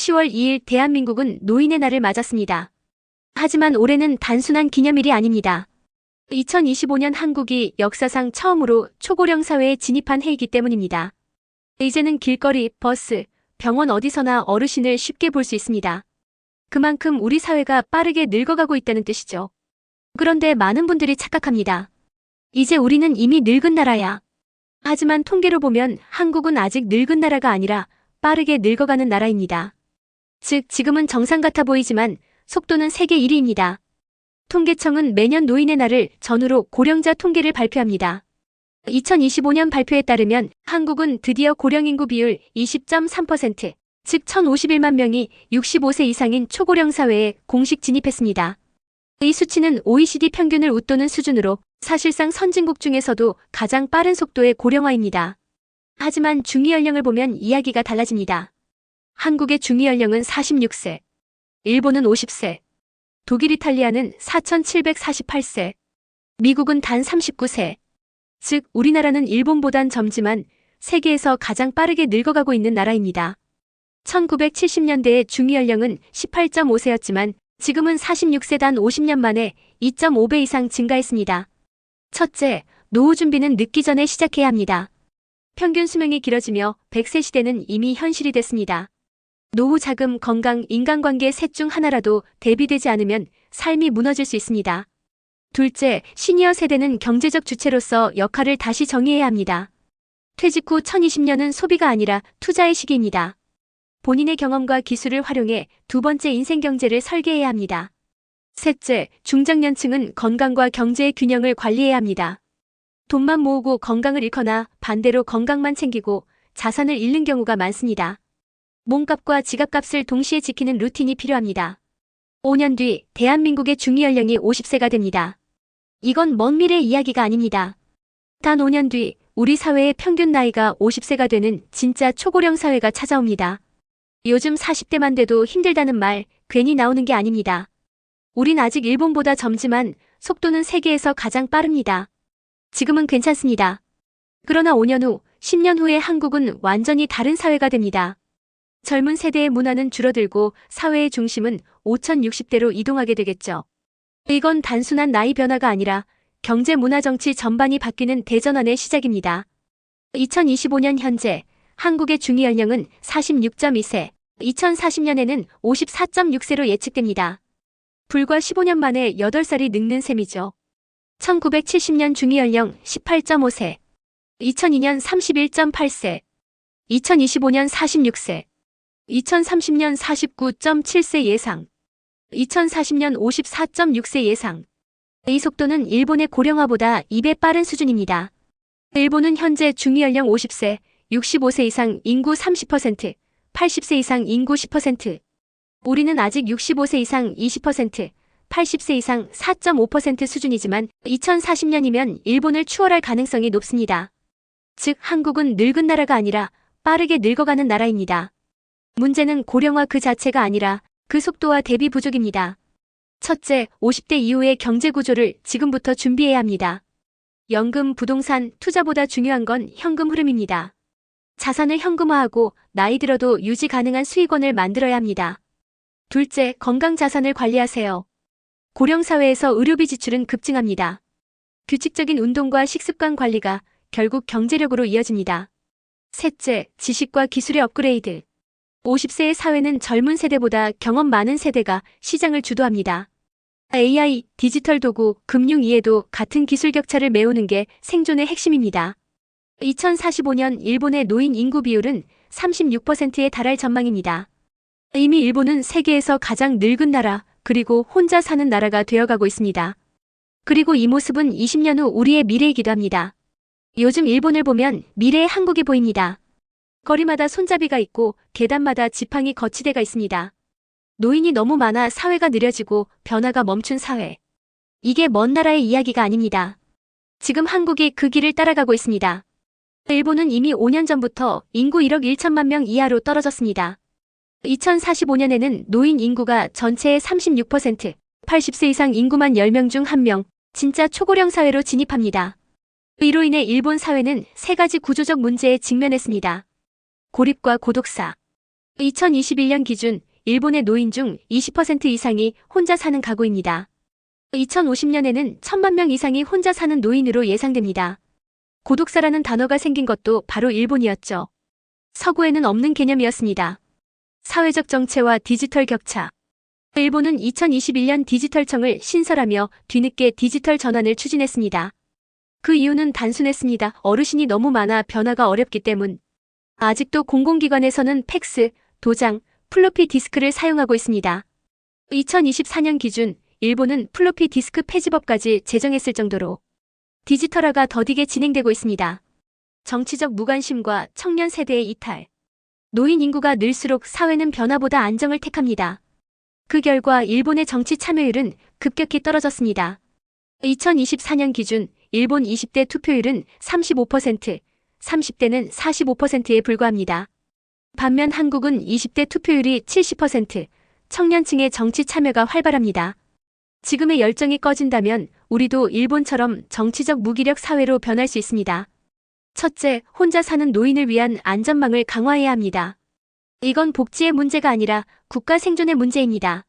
10월 2일 대한민국은 노인의 날을 맞았습니다. 하지만 올해는 단순한 기념일이 아닙니다. 2025년 한국이 역사상 처음으로 초고령 사회에 진입한 해이기 때문입니다. 이제는 길거리, 버스, 병원 어디서나 어르신을 쉽게 볼 수 있습니다. 그만큼 우리 사회가 빠르게 늙어가고 있다는 뜻이죠. 그런데 많은 분들이 착각합니다. 이제 우리는 이미 늙은 나라야. 하지만 통계로 보면 한국은 아직 늙은 나라가 아니라 빠르게 늙어가는 나라입니다. 즉, 지금은 정상 같아 보이지만 속도는 세계 1위입니다. 통계청은 매년 노인의 날을 전후로 고령자 통계를 발표합니다. 2025년 발표에 따르면 한국은 드디어 고령 인구 비율 20.3%, 즉 1,051만 명이 65세 이상인 초고령 사회에 공식 진입했습니다. 이 수치는 OECD 평균을 웃도는 수준으로 사실상 선진국 중에서도 가장 빠른 속도의 고령화입니다. 하지만 중위 연령을 보면 이야기가 달라집니다. 한국의 중위연령은 46세, 일본은 50세, 독일 이탈리아는 4,748세, 미국은 단 39세. 즉, 우리나라는 일본보단 젊지만 세계에서 가장 빠르게 늙어가고 있는 나라입니다. 1970년대의 중위연령은 18.5세였지만 지금은 46세 단 50년 만에 2.5배 이상 증가했습니다. 첫째, 노후 준비는 늦기 전에 시작해야 합니다. 평균 수명이 길어지며 100세 시대는 이미 현실이 됐습니다. 노후 자금, 건강, 인간관계 셋 중 하나라도 대비되지 않으면 삶이 무너질 수 있습니다. 둘째, 시니어 세대는 경제적 주체로서 역할을 다시 정의해야 합니다. 퇴직 후 1020년은 소비가 아니라 투자의 시기입니다. 본인의 경험과 기술을 활용해 두 번째 인생 경제를 설계해야 합니다. 셋째, 중장년층은 건강과 경제의 균형을 관리해야 합니다. 돈만 모으고 건강을 잃거나 반대로 건강만 챙기고 자산을 잃는 경우가 많습니다. 몸값과 지갑값을 동시에 지키는 루틴이 필요합니다. 5년 뒤 대한민국의 중위연령이 50세가 됩니다. 이건 먼 미래 이야기가 아닙니다. 단 5년 뒤 우리 사회의 평균 나이가 50세가 되는 진짜 초고령 사회가 찾아옵니다. 요즘 40대만 돼도 힘들다는 말 괜히 나오는 게 아닙니다. 우린 아직 일본보다 젊지만 속도는 세계에서 가장 빠릅니다. 지금은 괜찮습니다. 그러나 5년 후, 10년 후에 한국은 완전히 다른 사회가 됩니다. 젊은 세대의 문화는 줄어들고 사회의 중심은 5060대로 이동하게 되겠죠. 이건 단순한 나이 변화가 아니라 경제 문화 정치 전반이 바뀌는 대전환의 시작입니다. 2025년 현재 한국의 중위 연령은 46.2세, 2040년에는 54.6세로 예측됩니다. 불과 15년 만에 8살이 늙는 셈이죠. 1970년 중위 연령 18.5세, 2002년 31.8세, 2025년 46세, 2030년 49.7세 예상, 2040년 54.6세 예상. 이 속도는 일본의 고령화보다 2배 빠른 수준입니다. 일본은 현재 중위연령 50세, 65세 이상 인구 30%, 80세 이상 인구 10%. 우리는 아직 65세 이상 20%, 80세 이상 4.5% 수준이지만 2040년이면 일본을 추월할 가능성이 높습니다. 즉 한국은 늙은 나라가 아니라 빠르게 늙어가는 나라입니다. 문제는 고령화 그 자체가 아니라 그 속도와 대비 부족입니다. 첫째, 50대 이후의 경제 구조를 지금부터 준비해야 합니다. 연금, 부동산, 투자보다 중요한 건 현금 흐름입니다. 자산을 현금화하고 나이 들어도 유지 가능한 수익원을 만들어야 합니다. 둘째, 건강 자산을 관리하세요. 고령 사회에서 의료비 지출은 급증합니다. 규칙적인 운동과 식습관 관리가 결국 경제력으로 이어집니다. 셋째, 지식과 기술의 업그레이드. 50세의 사회는 젊은 세대보다 경험 많은 세대가 시장을 주도합니다. AI, 디지털 도구, 금융 이해도 같은 기술 격차를 메우는 게 생존의 핵심입니다. 2045년 일본의 노인 인구 비율은 36%에 달할 전망입니다. 이미 일본은 세계에서 가장 늙은 나라, 그리고 혼자 사는 나라가 되어가고 있습니다. 그리고 이 모습은 20년 후 우리의 미래이기도 합니다. 요즘 일본을 보면 미래의 한국이 보입니다. 거리마다 손잡이가 있고 계단마다 지팡이 거치대가 있습니다. 노인이 너무 많아 사회가 느려지고 변화가 멈춘 사회. 이게 먼 나라의 이야기가 아닙니다. 지금 한국이 그 길을 따라가고 있습니다. 일본은 이미 5년 전부터 인구 1억 1천만 명 이하로 떨어졌습니다. 2045년에는 노인 인구가 전체의 36%, 80세 이상 인구만 10명 중 1명, 진짜 초고령 사회로 진입합니다. 이로 인해 일본 사회는 세 가지 구조적 문제에 직면했습니다. 고립과 고독사. 2021년 기준 일본의 노인 중 20% 이상이 혼자 사는 가구입니다. 2050년에는 1000만 명 이상이 혼자 사는 노인으로 예상됩니다. 고독사라는 단어가 생긴 것도 바로 일본이었죠. 서구에는 없는 개념이었습니다. 사회적 정체와 디지털 격차. 일본은 2021년 디지털청을 신설하며 뒤늦게 디지털 전환을 추진했습니다. 그 이유는 단순했습니다. 어르신이 너무 많아 변화가 어렵기 때문. 아직도 공공기관에서는 팩스, 도장, 플로피 디스크를 사용하고 있습니다. 2024년 기준 일본은 플로피 디스크 폐지법까지 제정했을 정도로 디지털화가 더디게 진행되고 있습니다. 정치적 무관심과 청년 세대의 이탈. 노인 인구가 늘수록 사회는 변화보다 안정을 택합니다. 그 결과 일본의 정치 참여율은 급격히 떨어졌습니다. 2024년 기준 일본 20대 투표율은 35%, 30대는 45%에 불과합니다. 반면 한국은 20대 투표율이 70%, 청년층의 정치 참여가 활발합니다. 지금의 열정이 꺼진다면 우리도 일본처럼 정치적 무기력 사회로 변할 수 있습니다. 첫째, 혼자 사는 노인을 위한 안전망을 강화해야 합니다. 이건 복지의 문제가 아니라 국가 생존의 문제입니다.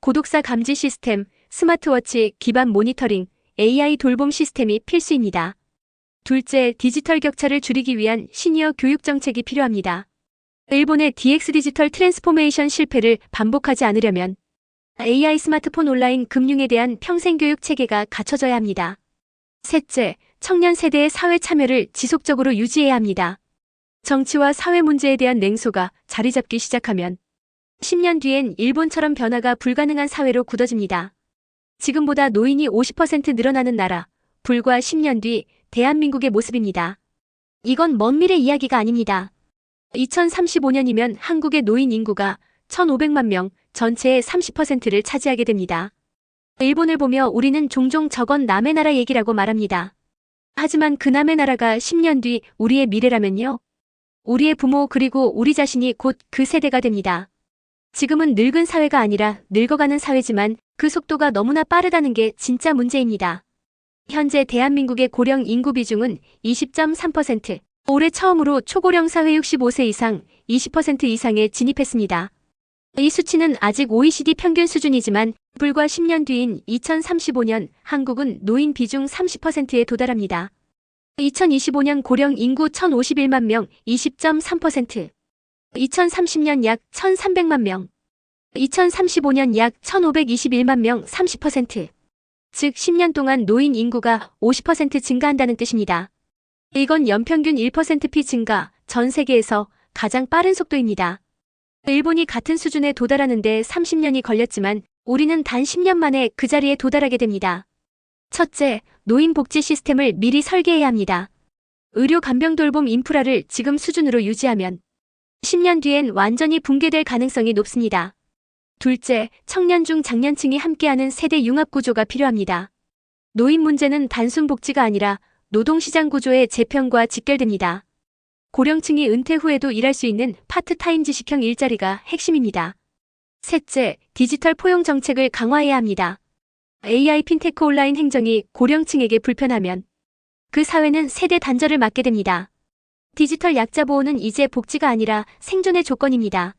고독사 감지 시스템, 스마트워치 기반 모니터링, AI 돌봄 시스템이 필수입니다. 둘째, 디지털 격차를 줄이기 위한 시니어 교육 정책이 필요합니다. 일본의 DX 디지털 트랜스포메이션 실패를 반복하지 않으려면 AI 스마트폰 온라인 금융에 대한 평생교육 체계가 갖춰져야 합니다. 셋째, 청년 세대의 사회 참여를 지속적으로 유지해야 합니다. 정치와 사회 문제에 대한 냉소가 자리 잡기 시작하면 10년 뒤엔 일본처럼 변화가 불가능한 사회로 굳어집니다. 지금보다 노인이 50% 늘어나는 나라, 불과 10년 뒤 대한민국의 모습입니다. 이건 먼 미래 이야기가 아닙니다. 2035년이면 한국의 노인 인구가 1,500만 명, 전체의 30%를 차지하게 됩니다. 일본을 보며 우리는 종종 저건 남의 나라 얘기라고 말합니다. 하지만 그 남의 나라가 10년 뒤 우리의 미래라면요. 우리의 부모 그리고 우리 자신이 곧 그 세대가 됩니다. 지금은 늙은 사회가 아니라 늙어가는 사회지만 그 속도가 너무나 빠르다는 게 진짜 문제입니다. 현재 대한민국의 고령 인구 비중은 20.3%, 올해 처음으로 초고령 사회 65세 이상 20% 이상에 진입했습니다. 이 수치는 아직 OECD 평균 수준이지만 불과 10년 뒤인 2035년 한국은 노인 비중 30%에 도달합니다. 2025년 고령 인구 1,051만 명 20.3%, 2030년 약 1,300만 명, 2035년 약 1,521만 명 30%, 즉 10년 동안 노인 인구가 50% 증가한다는 뜻입니다. 이건 연평균 1%피 증가, 전 세계에서 가장 빠른 속도입니다. 일본이 같은 수준에 도달하는데 30년이 걸렸지만 우리는 단 10년 만에 그 자리에 도달하게 됩니다. 첫째, 노인 복지 시스템을 미리 설계해야 합니다. 의료 간병 돌봄 인프라를 지금 수준으로 유지하면 10년 뒤엔 완전히 붕괴될 가능성이 높습니다. 둘째, 청년 중 장년층이 함께하는 세대 융합 구조가 필요합니다. 노인 문제는 단순 복지가 아니라 노동시장 구조의 재편과 직결됩니다. 고령층이 은퇴 후에도 일할 수 있는 파트타임 지식형 일자리가 핵심입니다. 셋째, 디지털 포용 정책을 강화해야 합니다. AI 핀테크 온라인 행정이 고령층에게 불편하면 그 사회는 세대 단절을 맞게 됩니다. 디지털 약자 보호는 이제 복지가 아니라 생존의 조건입니다.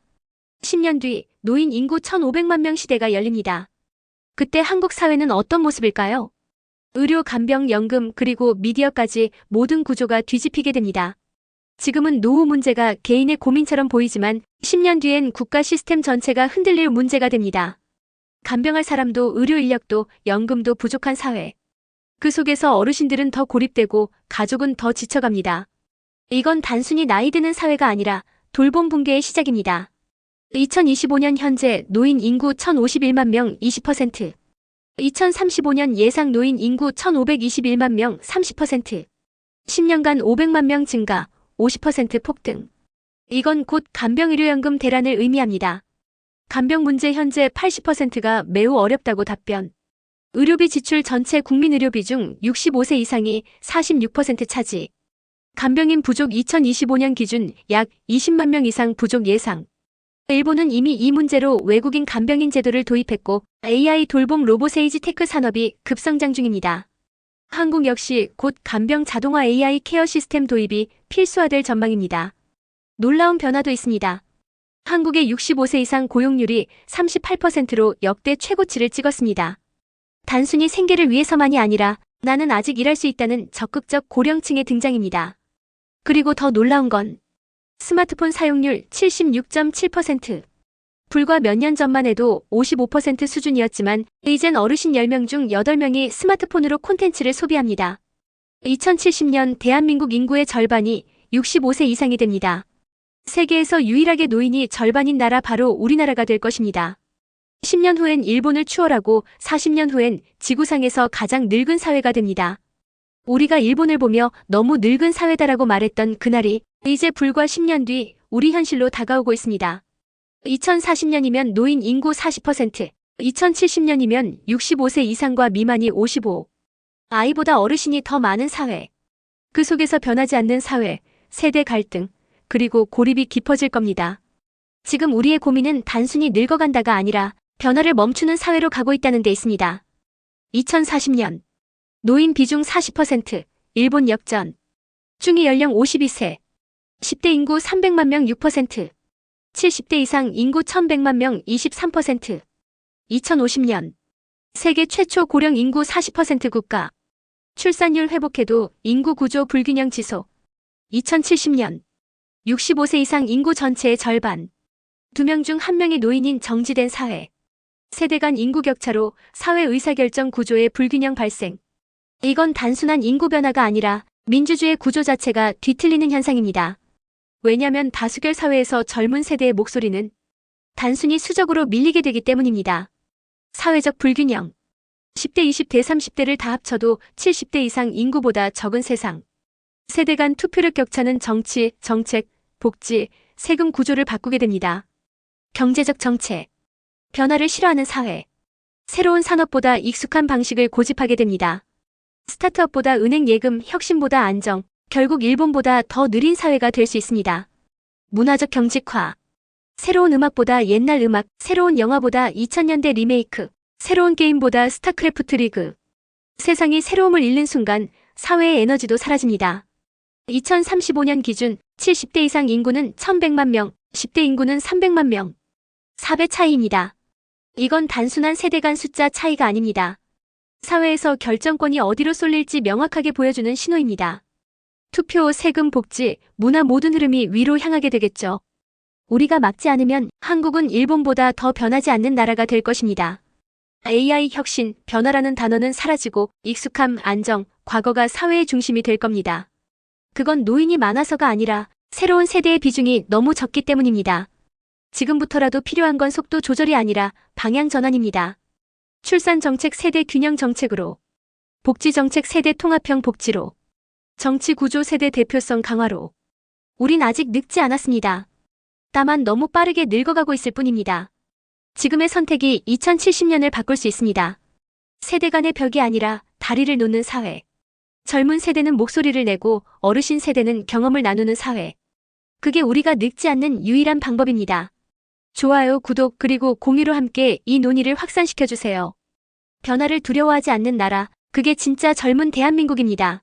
10년 뒤 노인 인구 1,500만 명 시대가 열립니다. 그때 한국 사회는 어떤 모습일까요? 의료, 간병, 연금, 그리고 미디어까지 모든 구조가 뒤집히게 됩니다. 지금은 노후 문제가 개인의 고민처럼 보이지만 10년 뒤엔 국가 시스템 전체가 흔들릴 문제가 됩니다. 간병할 사람도 의료 인력도 연금도 부족한 사회. 그 속에서 어르신들은 더 고립되고 가족은 더 지쳐갑니다. 이건 단순히 나이 드는 사회가 아니라 돌봄 붕괴의 시작입니다. 2025년 현재 노인 인구 1,051만 명 20%, 2035년 예상 노인 인구 1,521만 명 30%, 10년간 500만 명 증가, 50% 폭등. 이건 곧 간병의료연금 대란을 의미합니다. 간병 문제 현재 80%가 매우 어렵다고 답변. 의료비 지출 전체 국민 의료비 중 65세 이상이 46% 차지. 간병인 부족 2025년 기준 약 20만 명 이상 부족 예상. 일본은 이미 이 문제로 외국인 간병인 제도를 도입했고 AI 돌봄 로보세이지 테크 산업이 급성장 중입니다. 한국 역시 곧 간병 자동화 AI 케어 시스템 도입이 필수화될 전망입니다. 놀라운 변화도 있습니다. 한국의 65세 이상 고용률이 38%로 역대 최고치를 찍었습니다. 단순히 생계를 위해서만이 아니라 나는 아직 일할 수 있다는 적극적 고령층의 등장입니다. 그리고 더 놀라운 건 스마트폰 사용률 76.7%. 불과 몇 년 전만 해도 55% 수준이었지만 이젠 어르신 10명 중 8명이 스마트폰으로 콘텐츠를 소비합니다. 2070년 대한민국 인구의 절반이 65세 이상이 됩니다. 세계에서 유일하게 노인이 절반인 나라 바로 우리나라가 될 것입니다. 10년 후엔 일본을 추월하고 40년 후엔 지구상에서 가장 늙은 사회가 됩니다. 우리가 일본을 보며 너무 늙은 사회다라고 말했던 그날이 이제 불과 10년 뒤 우리 현실로 다가오고 있습니다. 2040년이면 노인 인구 40%, 2070년이면 65세 이상과 미만이 55. 아이보다 어르신이 더 많은 사회. 그 속에서 변하지 않는 사회, 세대 갈등, 그리고 고립이 깊어질 겁니다. 지금 우리의 고민은 단순히 늙어간다가 아니라 변화를 멈추는 사회로 가고 있다는 데 있습니다. 2040년 노인 비중 40%, 일본 역전. 중위 연령 52세. 10대 인구 300만 명 6%. 70대 이상 인구 1100만 명 23%. 2050년 세계 최초 고령 인구 40% 국가. 출산율 회복해도 인구 구조 불균형 지속. 2070년 65세 이상 인구 전체의 절반. 2명 중 1명이 노인인 정지된 사회. 세대 간 인구 격차로 사회 의사결정 구조의 불균형 발생. 이건 단순한 인구 변화가 아니라 민주주의 구조 자체가 뒤틀리는 현상입니다. 왜냐면 다수결 사회에서 젊은 세대의 목소리는 단순히 수적으로 밀리게 되기 때문입니다. 사회적 불균형. 10대, 20대, 30대를 다 합쳐도 70대 이상 인구보다 적은 세상. 세대 간 투표력 격차는 정치, 정책, 복지, 세금 구조를 바꾸게 됩니다. 경제적 정책. 변화를 싫어하는 사회. 새로운 산업보다 익숙한 방식을 고집하게 됩니다. 스타트업보다 은행 예금, 혁신보다 안정, 결국 일본보다 더 느린 사회가 될 수 있습니다. 문화적 경직화. 새로운 음악보다 옛날 음악, 새로운 영화보다 2000년대 리메이크, 새로운 게임보다 스타크래프트 리그. 세상이 새로움을 잃는 순간 사회의 에너지도 사라집니다. 2035년 기준 70대 이상 인구는 1100만 명, 10대 인구는 300만 명. 4배 차이입니다. 이건 단순한 세대 간 숫자 차이가 아닙니다. 사회에서 결정권이 어디로 쏠릴지 명확하게 보여주는 신호입니다. 투표, 세금, 복지, 문화 모든 흐름이 위로 향하게 되겠죠. 우리가 막지 않으면 한국은 일본보다 더 변하지 않는 나라가 될 것입니다. AI 혁신, 변화라는 단어는 사라지고 익숙함, 안정, 과거가 사회의 중심이 될 겁니다. 그건 노인이 많아서가 아니라 새로운 세대의 비중이 너무 적기 때문입니다. 지금부터라도 필요한 건 속도 조절이 아니라 방향 전환입니다. 출산 정책 세대 균형 정책으로, 복지 정책 세대 통합형 복지로, 정치 구조 세대 대표성 강화로. 우린 아직 늙지 않았습니다. 다만 너무 빠르게 늙어가고 있을 뿐입니다. 지금의 선택이 2070년을 바꿀 수 있습니다. 세대 간의 벽이 아니라 다리를 놓는 사회. 젊은 세대는 목소리를 내고 어르신 세대는 경험을 나누는 사회. 그게 우리가 늙지 않는 유일한 방법입니다. 좋아요, 구독, 그리고 공유로 함께 이 논의를 확산시켜주세요. 변화를 두려워하지 않는 나라, 그게 진짜 젊은 대한민국입니다.